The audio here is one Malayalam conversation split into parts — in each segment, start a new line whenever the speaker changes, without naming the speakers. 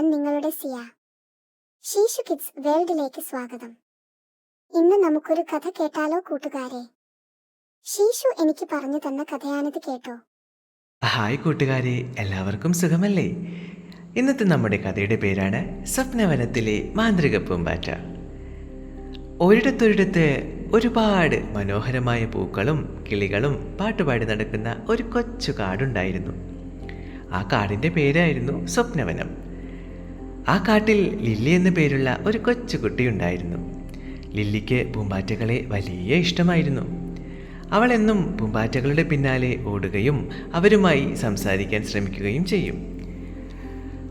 ഞാൻ നിങ്ങളുടെ സിയ. ശീശു കിഡ്സ് വേൾഡിലേക്ക് സ്വാഗതം. ഇന്ന് നമുക്കൊരു കഥ കേട്ടാലോ കൂട്ടുകാരെ? ശീശു എനിക്ക് പറഞ്ഞു തന്ന കഥയാണിത് കേട്ടോ.
ഹായ് കൂട്ടുകാരെ. എല്ലാവർക്കും സുഖമല്ലേ? ഇന്നത്തെ നമ്മുടെ കഥയുടെ പേരാണ് സ്വപ്നവനത്തിലെ മാന്ത്രിക പൂമ്പാറ്റ. ഒരിടത്തൊരിടത്ത് ഒരുപാട് മനോഹരമായ പൂക്കളും കിളികളും പാട്ടുപാടി നടക്കുന്ന ഒരു കൊച്ചു കാടുണ്ടായിരുന്നു. ആ കാടിന്റെ പേരായിരുന്നു സ്വപ്നവനം. ആ കാട്ടിൽ ലില്ലി എന്ന പേരുള്ള ഒരു കൊച്ചു കുട്ടിയുണ്ടായിരുന്നു. ലില്ലിക്ക് പൂമ്പാറ്റകളെ വലിയ ഇഷ്ടമായിരുന്നു. അവൾ എന്നും പൂമ്പാറ്റകളുടെ പിന്നാലെ ഓടുകയും അവരുമായി സംസാരിക്കാൻ ശ്രമിക്കുകയും ചെയ്യും.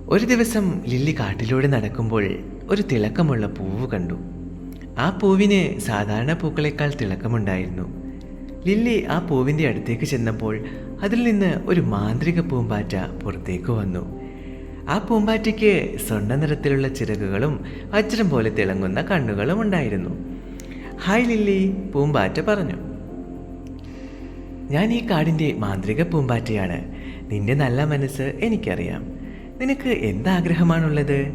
ഒരു ദിവസം ലില്ലി കാട്ടിലൂടെ നടക്കുമ്പോൾ ഒരു തിളക്കമുള്ള പൂവ് കണ്ടു. ആ പൂവിന് സാധാരണ പൂക്കളെക്കാൾ തിളക്കമുണ്ടായിരുന്നു. ലില്ലി ആ പൂവിന്റെ അടുത്തേക്ക് ചെന്നപ്പോൾ അതിൽ നിന്ന് ഒരു മാന്ത്രിക പൂമ്പാറ്റ പുറത്തേക്ക് വന്നു. ആ പൂമ്പാറ്റയ്ക്ക് സ്വർണ നിറത്തിലുള്ള ചിറകുകളും വജ്രം പോലെ തിളങ്ങുന്ന കണ്ണുകളും ഉണ്ടായിരുന്നു. ഹായ് ലില്ലി പൂമ്പാറ്റ പറഞ്ഞു. ഞാൻ ഈ കാടിന്റെ മാന്ത്രിക പൂമ്പാറ്റയാണ്. നിന്റെ നല്ല മനസ്സ് എനിക്കറിയാം. നിനക്ക് എന്താഗ്രഹമാണുള്ളത്?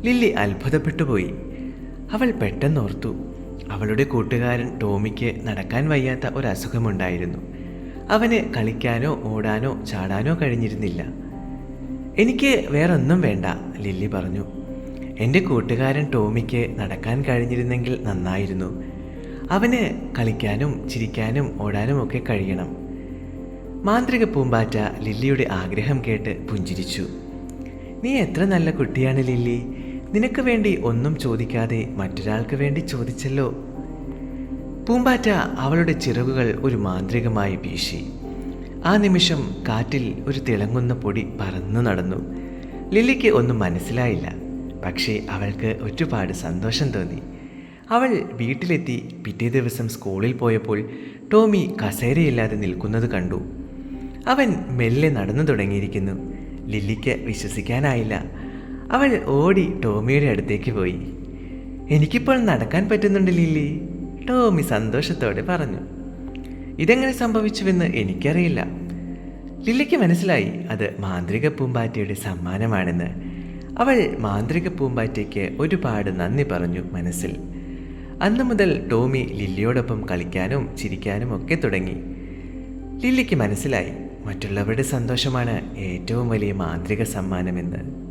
ലില്ലി അത്ഭുതപ്പെട്ടു പോയി. അവൾ പെട്ടെന്നോർത്തു അവളുടെ കൂട്ടുകാരൻ ടോമിക്ക് നടക്കാൻ വയ്യാത്ത ഒരു അസുഖമുണ്ടായിരുന്നു. അവന് കളിക്കാനോ ഓടാനോ ചാടാനോ കഴിഞ്ഞിരുന്നില്ല. എനിക്ക് വേറെ ഒന്നും വേണ്ട ലില്ലി പറഞ്ഞു. എന്റെ കൂട്ടുകാരൻ ടോമിക്ക് നടക്കാൻ കഴിഞ്ഞിരുന്നെങ്കിൽ നന്നായിരുന്നു. അവന് കളിക്കാനും ചിരിക്കാനും ഓടാനും ഒക്കെ കഴിയണം. മാന്ത്രിക പൂമ്പാറ്റ ലില്ലിയുടെ ആഗ്രഹം കേട്ട് പുഞ്ചിരിച്ചു. നീ എത്ര നല്ല കുട്ടിയാണ് ലില്ലി. നിനക്ക് വേണ്ടി ഒന്നും ചോദിക്കാതെ മറ്റൊരാൾക്ക് വേണ്ടി ചോദിച്ചല്ലോ. പൂമ്പാറ്റ അവളുടെ ചിറകുകൾ ഒരു മാന്ത്രികമായി വീശി. ആ നിമിഷം കാറ്റിൽ ഒരു തിളങ്ങുന്ന പൊടി പറന്നു നടന്നു. ലില്ലിക്ക് ഒന്നും മനസ്സിലായില്ല. പക്ഷേ അവൾക്ക് ഒരുപാട് സന്തോഷം തോന്നി. അവൾ വീട്ടിലെത്തി പിറ്റേ ദിവസം സ്കൂളിൽ പോയപ്പോൾ ടോമി കസേരയില്ലാതെ നിൽക്കുന്നത് കണ്ടു. അവൻ മെല്ലെ നടന്നു തുടങ്ങിയിരിക്കുന്നു. ലില്ലിക്ക് വിശ്വസിക്കാനായില്ല. അവൾ ഓടി ടോമിയുടെ അടുത്തേക്ക് പോയി. എനിക്കിപ്പോൾ നടക്കാൻ പറ്റുന്നുണ്ട് ലില്ലി ടോമി സന്തോഷത്തോടെ പറഞ്ഞു. ഇതെങ്ങനെ സംഭവിച്ചുവെന്ന് എനിക്കറിയില്ല. ലില്ലിക്ക് മനസ്സിലായി അത് മാന്ത്രിക പൂമ്പാറ്റയുടെ സമ്മാനമാണെന്ന്. അവൾ മാന്ത്രിക പൂമ്പാറ്റയ്ക്ക് ഒരുപാട് നന്ദി പറഞ്ഞു മനസ്സിൽ. അന്നു മുതൽ ടോമി ലില്ലിയോടൊപ്പം കളിക്കാനും ചിരിക്കാനും ഒക്കെ തുടങ്ങി. ലില്ലിക്ക് മനസ്സിലായി മറ്റുള്ളവരുടെ സന്തോഷമാണ് ഏറ്റവും വലിയ മാന്ത്രിക സമ്മാനമെന്ന്.